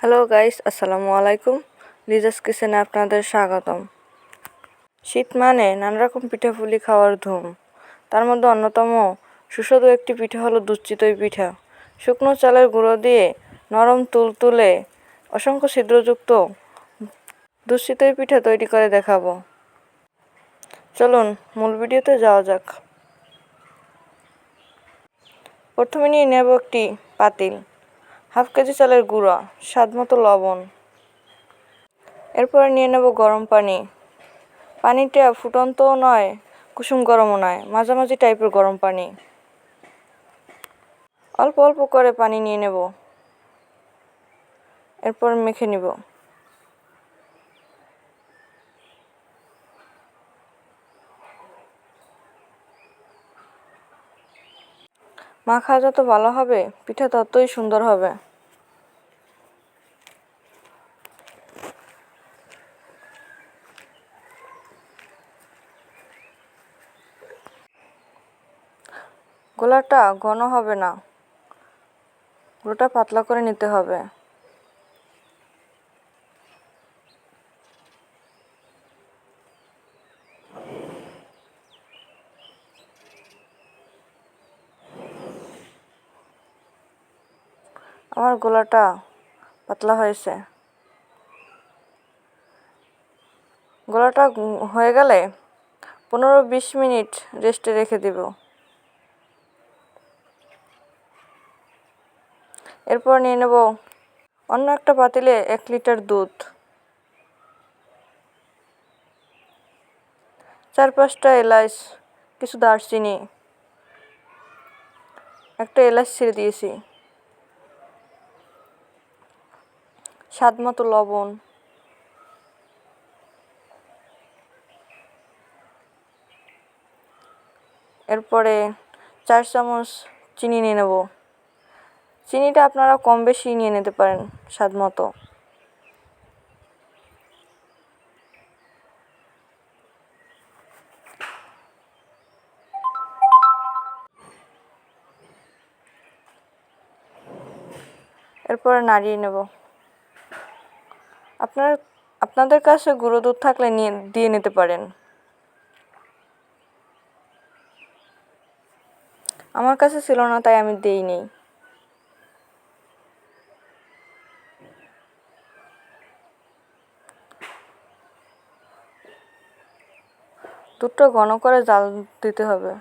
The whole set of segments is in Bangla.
হ্যালো গাইস আসসালামু আলাইকুম লিজাস কিচেনে আপনাদের স্বাগতম। শীত মানে নানা রকম পিঠাপুলি খাওয়ার ধুম। তার মধ্যে অন্যতম সুস্বাদু একটি পিঠা হলো দুধ চিতই পিঠা। শুকনো চালের গুঁড়ো দিয়ে নরম তুলতুলে অসংখ্য ছিদ্রযুক্ত দুধ চিতই পিঠা তৈরি করে দেখাবো। চলুন, মূল ভিডিওতে যাওয়া যাক। প্রথমে নিয়ে নেব একটি পাতিল। হাফ কেজি চালের গুঁড়া, স্বাদ মতো লবণ। এরপরে নিয়ে নেব গরম পানি। পানিটা ফুটন্তও নয়, কুসুম গরমও নয়, মাঝামাঝি টাইপের গরম পানি। অল্প অল্প করে পানি নিয়ে নেব। এরপর মেখে নিব। মাখা যত ভালো হবে, পিঠা ততই সুন্দর হবে। গোলাটা ঘন হবে না। গোলাটা পাতলা করে নিতে হবে। আমার গলাটা পাতলা হয়েছে। গোলাটা হয়ে গেলে পনেরো বিশ মিনিট রেস্টে রেখে দিব। এরপর নিয়ে নেব অন্য একটা পাতিলে এক লিটার দুধ। চার পাঁচটা এলাচ, কিছু দারচিনি, একটা এলাচ ছেড়ে দিয়েছি। স্বাদ মতো লবণ। এরপরে চার চামচ চিনি নিয়ে নেব। চিনিটা আপনারা কম বেশি নিয়ে নিতে পারেন স্বাদ মতো এরপরে নাড়িয়ে নেব। আপনার, আপনাদের কাছে গুঁড়ো দুধ থাকলে নিয়ে, দিয়ে নিতে পারেন। আমার কাছে ছিল না, তাই আমি দিইনি। দুধটা ঘন করে জাল দিতে হবে।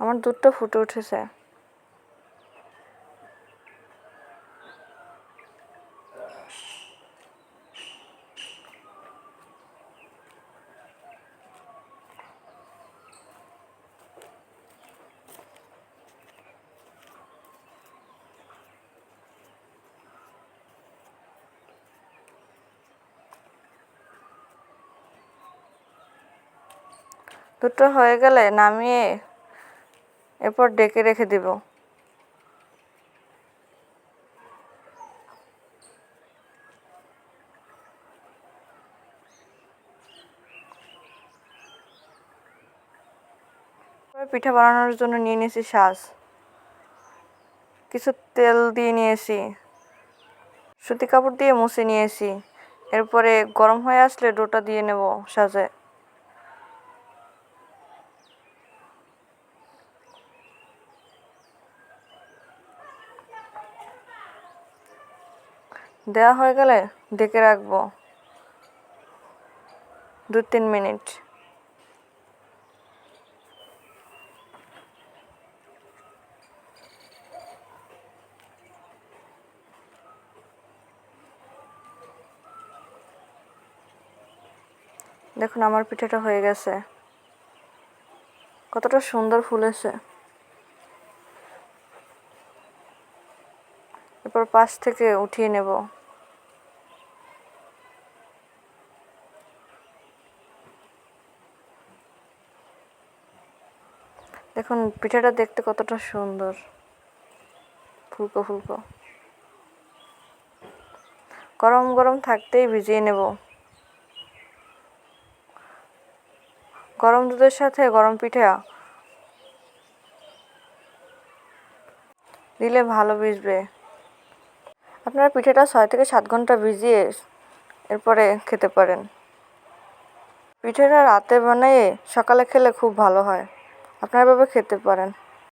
আমার দুধটা ফুটে উঠেছে। দুটো হয়ে গেলে নামিয়ে এরপর ডেকে রেখে দিব। পিঠা বানানোর জন্য নিয়ে নিয়েছি শাঁস কিছু তেল দিয়ে নিয়েছি, সুতি কাপড় দিয়ে মুছে নিয়েছি। এরপরে গরম হয়ে আসলে ডোটা দিয়ে নেব সাজে। দেওয়া হয়ে গেলে ডেকে রাখব দু তিন মিনিট। দেখুন আমার পিঠাটা হয়ে গেছে। কতটা সুন্দর ফুলেছে। এরপর পাশ থেকে উঠিয়ে নেব। দেখুন, পিঠাটা দেখতে কতটা সুন্দর। ফুলকো ফুলকো। গরম গরম থাকতেই ভিজিয়ে নেব। গরম দুধের সাথে গরম পিঠা। দিলে ভালো ভিজবে। আপনারা পিঠেটা ছয় থেকে সাত ঘণ্টা ভিজিয়ে এরপরে খেতে পারেন। পিঠেটা রাতে বানিয়ে সকালে খেলে খুব ভালো হয়। আপনারা বাবা খেতে পারেন।